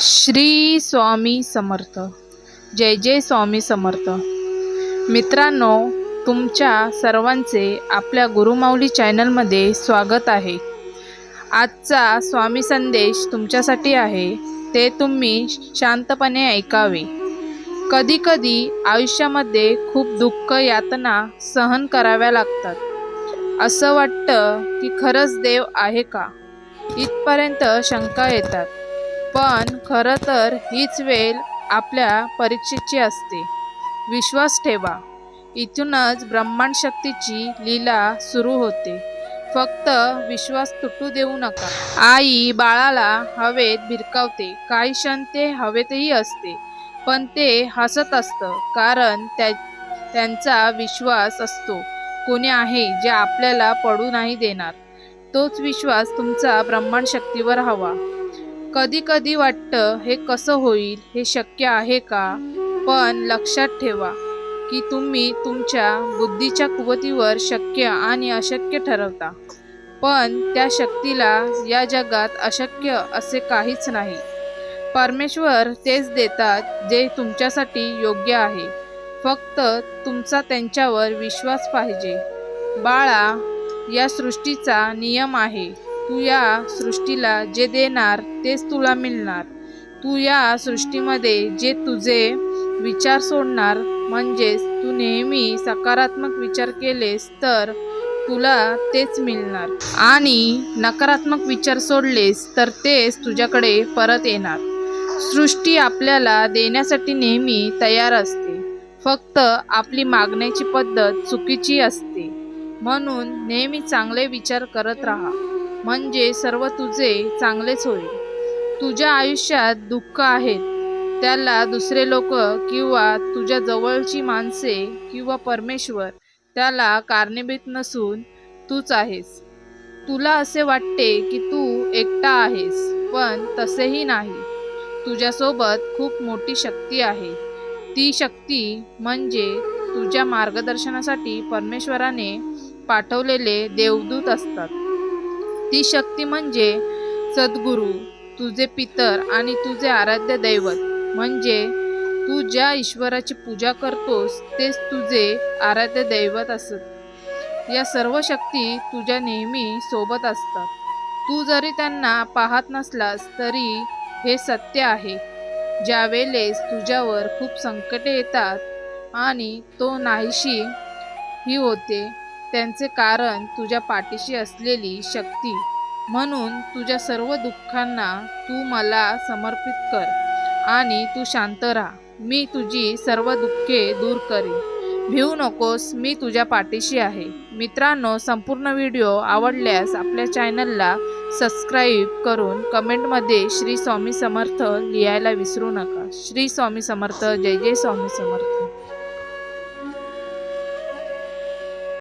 श्री स्वामी समर्थ. जय जय स्वामी समर्थ. मित्रांनो तुमच्या सर्वांचे आपल्या गुरुमाऊली चॅनलमध्ये स्वागत आहे. आजचा स्वामी संदेश तुमच्यासाठी आहे. ते तुम्ही शांतपणे ऐकावे. कधीकधी आयुष्यामध्ये खूप दुःख यातना सहन कराव्या लागतात. असं वाटतं की खरंच देव आहे का? इथपर्यंत शंका येतात. पण खरं तर हीच वेळ आपल्या परीक्षेची असते. विश्वास ठेवा. इथूनच ब्रह्मांड शक्तीची लीला सुरू होते. फक्त विश्वास तुटू देऊ नका. आई बाळाला हवेत भिरकावते. काही क्षण ते हवेतही असते पण ते हसत असतं कारण त्या त्यांचा विश्वास असतो. कोणी आहे जे आपल्याला पडू नाही देणार? तोच विश्वास तुमचा ब्रह्मांड शक्तीवर हवा. कधी कधी वाटतं हे कसं होईल? हे शक्य आहे का? पण लक्षात ठेवा की तुम्ही तुमच्या बुद्धीच्या कुवतीवर शक्य आणि अशक्य ठरवता. पण त्या शक्तीला या जगात अशक्य असे काहीच नाही. परमेश्वर तेच देतात जे तुमच्यासाठी योग्य आहे. फक्त तुमचा त्यांच्यावर विश्वास पाहिजे. बाळा या सृष्टीचा नियम आहे. तू या सृष्टीला जे देणार तेच तुला मिळणार. तू या सृष्टीमध्ये जे तुझे विचार सोडणार म्हणजेच तू नेहमी सकारात्मक विचार केलेस तर तुला तेच मिळणार. आणि नकारात्मक विचार सोडलेस तर तेच तुझ्याकडे परत येणार. सृष्टी आपल्याला देण्यासाठी नेहमी तयार असते. फक्त आपली मागण्याची पद्धत चुकीची असते. म्हणून नेहमी चांगले विचार करत राहा. म्हणजे सर्व तुझे चांगलेच होईल. तुझ्या आयुष्यात दुःख आहेत. त्याला दुसरे लोक किंवा तुझ्या जवळची माणसे किंवा परमेश्वर त्याला कारणीभूत नसून तूच आहेस. तुला असे वाटते की तू एकटा आहेस पण तसेही नाही. तुझ्यासोबत खूप मोठी शक्ती आहे. ती शक्ती म्हणजे तुझ्या मार्गदर्शनासाठी परमेश्वराने पाठवलेले देवदूत असतात. ती शक्ती म्हणजे सद्गुरू तुझे पितर आणि तुझे आराध्य दैवत. म्हणजे तू ज्या ईश्वराची पूजा करतोस तेच तुझे आराध्य दैवत असत. या सर्व शक्ती तुझ्या नेहमी सोबत असतात. तू जरी त्यांना पाहत नसलास तरी हे सत्य आहे. ज्या वेळेस तुझ्यावर खूप संकटे येतात आणि तो नाहीशी ही होते त्यांचे कारण तुझ्या पाठीशी असलेली शक्ती. म्हणून तुझ्या सर्व दुःखांना तू मला समर्पित कर आणि तू शांत राहा. मी तुझी सर्व दुःखे दूर करीन. भिवू नकोस मी तुझ्या पाठीशी आहे. मित्रांनो संपूर्ण व्हिडिओ आवडल्यास आपल्या चॅनलला सबस्क्राईब करून कमेंटमध्ये श्री स्वामी समर्थ लिहायला विसरू नका. श्री स्वामी समर्थ जय जय स्वामी समर्थ.